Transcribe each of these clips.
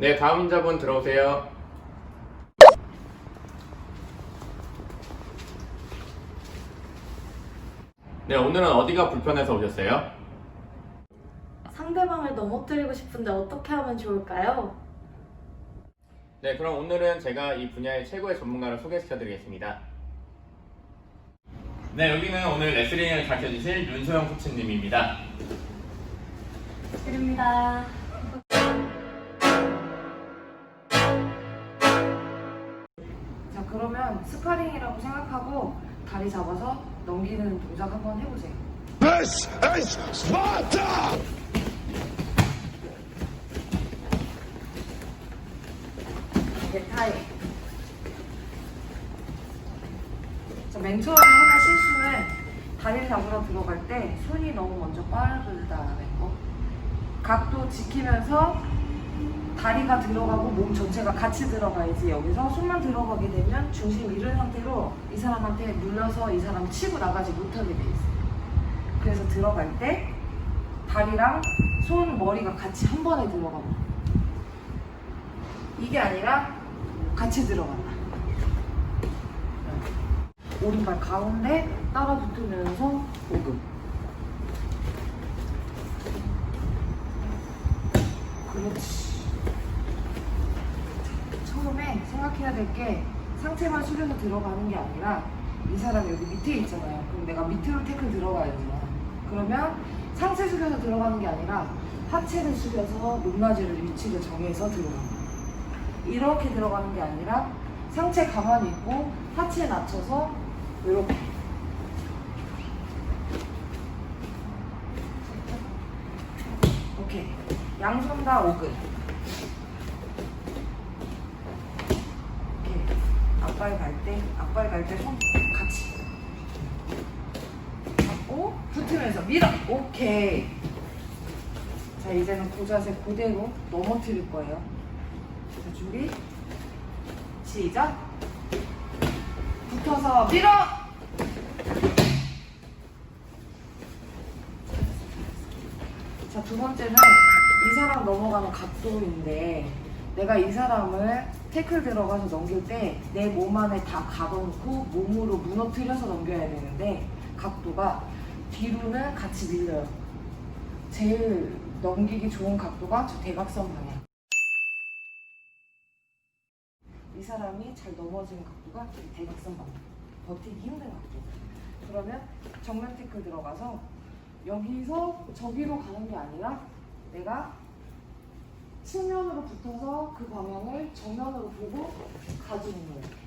네, 다음 환자분 들어오세요. 네, 오늘은 어디가 불편해서 오셨어요? 상대방을 넘어뜨리고 싶은데 어떻게 하면 좋을까요? 네, 그럼 오늘은 제가 이 분야의 최고의 전문가를 소개시켜 드리겠습니다. 네, 여기는 오늘 레슬링을 가르쳐 주실 윤소영 코치님입니다. 드립니다. 그러면 스파링이라고 생각하고 다리 잡아서 넘기는 동작 한번 해보세요. This is Sparta! 이게 타임. 자, 맨 처음에 하는 실수는 다리 잡으러 들어갈 때 손이 너무 먼저 빠르다는 거. 각도 지키면서 다리가 들어가고 몸 전체가 같이 들어가야지 여기서 손만 들어가게 되면 중심 잃은 상태로 이 사람한테 눌려서 이 사람 치고 나가지 못하게 돼 있어요. 그래서 들어갈 때 다리랑 손, 머리가 같이 한 번에 들어가고 이게 아니라 같이 들어간다. 오른발 가운데 따라 붙으면서 오금. 그렇지. 생각해야 될 게 상체만 숙여서 들어가는 게 아니라 이 사람 여기 밑에 있잖아요. 그럼 내가 밑으로 태클 들어가야 되잖아. 그러면 상체 숙여서 들어가는 게 아니라 하체를 숙여서 높낮이를 위치를 정해서 들어가는. 이렇게 들어가는 게 아니라 상체 가만히 있고 하체 낮춰서 이렇게 오케이 양손 다 오근 오케이 앞발 갈 때 앞발 갈 때 손 같이. 잡고 붙으면서 밀어. 오케이. 자 이제는 그 자세 그대로 넘어뜨릴 거예요. 자 준비. 시작. 붙어서 밀어. 자 두 번째는 이 사람 넘어가는 각도인데 내가 이 사람을 태클 들어가서 넘길 때 내 몸 안에 다 가둬놓고 몸으로 무너뜨려서 넘겨야 되는데 각도가 뒤로는 같이 밀려요. 제일 넘기기 좋은 각도가 저 대각선 방향. 이 사람이 잘 넘어지는 각도가 이 대각선 방향. 버티기 힘든 각도. 그러면 정면 태클 들어가서 여기서 저기로 가는 게 아니라 내가 측면으로 붙어서 그 방향을 정면으로 보고 가주는 거예요.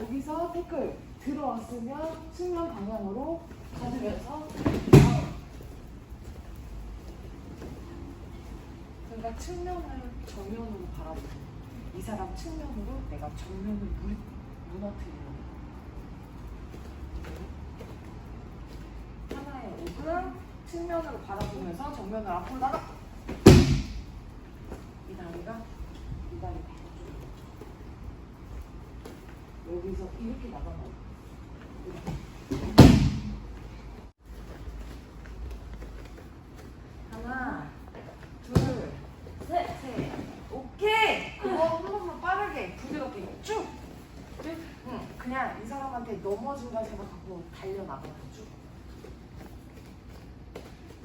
여기서 태클 들어왔으면 측면 방향으로 가주면서 그러니까 측면을 정면으로 거예요. 이 사람 측면으로 내가 정면을 물, 무너뜨리는 거예요. 하나의 옥은 측면으로 바라보면서 정면을 앞으로 나가 이 다리가 이 다리 바꿔줘요 여기서 이렇게 나가면 하나 둘셋 셋. 오케이! 그거 한 번만 빠르게 부드럽게 쭉. 응, 그냥 이 사람한테 넘어진다 생각하고 달려나가요 쭉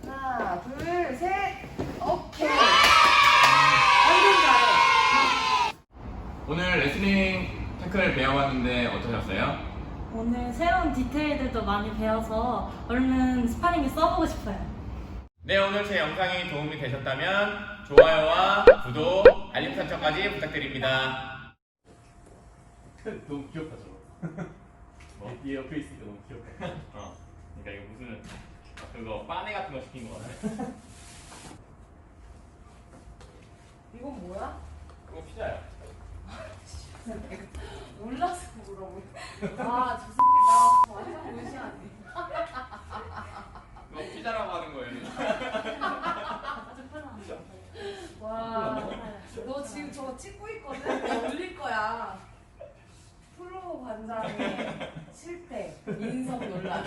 하나, 둘, 셋, 오케이. 완전 잘해. 오늘 레슬링 태클 배워봤는데 어떠셨어요? 오늘 새로운 디테일들도 많이 배워서 얼른 스파링에 써보고 싶어요. 네, 오늘 제 영상이 도움이 되셨다면 좋아요와 구독, 알림 설정까지 부탁드립니다. 너무 귀엽다 저거. 뭐? 얘 옆에 있으니까 너무 귀엽다. 어, 그러니까 이거 무슨 아, 그거 빠네 같은 거 시킨 거 같아. 이건 뭐야? 그거 피자야. 몰라서 물어보. 아, 저 새끼 나 완전 무시하네. 그거 피자라고 하는 거예요. 와, 너 지금 저거 찍고 있거든? 올릴 거야. 프로 관장의 실패, 인성 논란.